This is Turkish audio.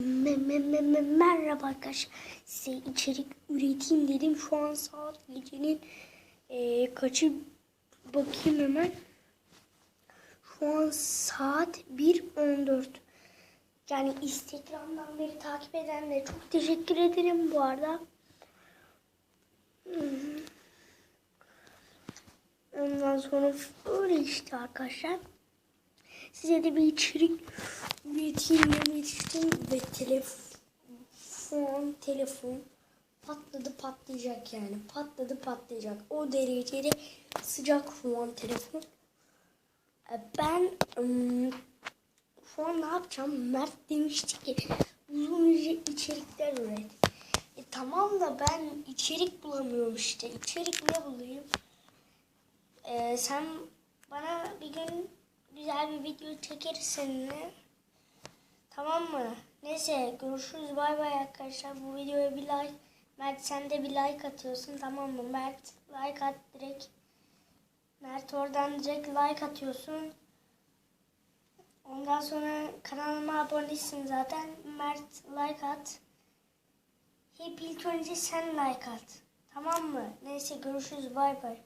Me- me- me- me- Merhaba arkadaşlar. Size içerik üreteyim dedim. Şu an saat gecenin eee, kaçı bakayım hemen. Şu an saat 1.14. Yani Instagram'dan beri takip edenlere çok teşekkür ederim bu arada. Ondan sonra öyle işte arkadaşlar. Size de bir içerik üreteyim telefon telefon patladı patlayacak yani. Patladı patlayacak. O derecede sıcak şu an telefon. E, ben şu an ne yapacağım? Mert demişti ki uzun iç- içerikler üret. E, tamam da ben içerik bulamıyorum işte. İçerik ne bulayım? E, sen bana bir gün güzel bir video çekeriz seninle. Tamam mı? Neyse görüşürüz. Bay bay arkadaşlar. Bu videoya bir like. Mert sen de bir like atıyorsun. Tamam mı? Mert like at direkt. Mert oradan direkt like atıyorsun. Ondan sonra kanalıma abonesin zaten. Mert like at. Hep ilk önce sen like at. Tamam mı? Neyse görüşürüz. Bay bay.